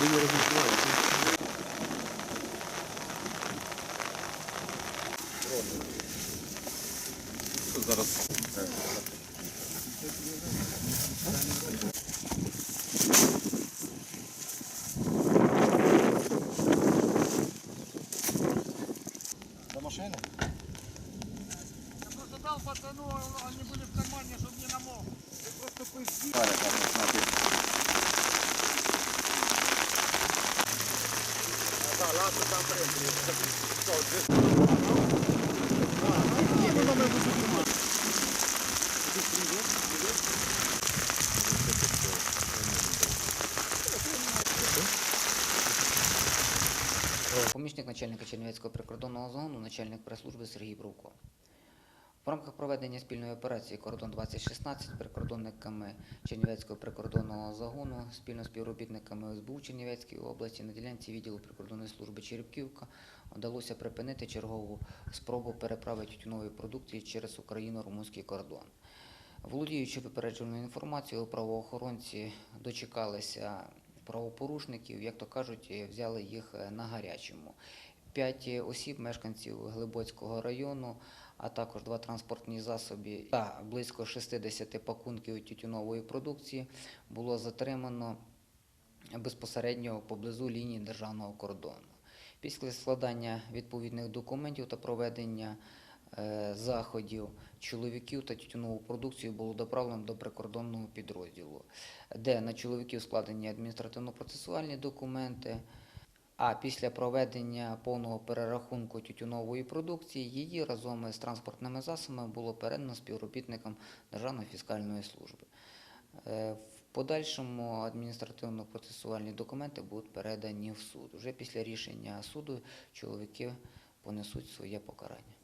Ви не розміщували. Зараз До машины? Просто дал пацану, а они были в кармане, чтобы не намок. Ты просто пизди. Помічник начальника Чернівецького прикордонного зону, начальник прес-служби Сергій Бровко. В рамках проведення спільної операції Кордон 2016 прикордонниками Чернівецького прикордонного загону спільно з співробітниками СБУ Чернівецької області на ділянці відділу прикордонної служби Черепківка вдалося припинити чергову спробу переправи тютюнової продукції через Україно-румунський кордон. Володіючи випередженою інформацією, правоохоронці дочекалися правопорушників, як то кажуть, взяли їх на гарячому. П'ять осіб, мешканців Глибоцького району, а також два транспортні засоби та близько 60 пакунків тютюнової продукції було затримано безпосередньо поблизу лінії державного кордону. Після складання відповідних документів та проведення е, заходів чоловіків та тютюнову продукцію було доправлено до прикордонного підрозділу, де на чоловіків складені адміністративно-процесуальні документи. А після проведення повного перерахунку тютюнової продукції її разом з транспортними засобами було передано співробітникам Державної фіскальної служби. Е, В подальшому адміністративно-процесуальні документи будуть передані в суд. Вже після рішення суду чоловіки понесуть своє покарання.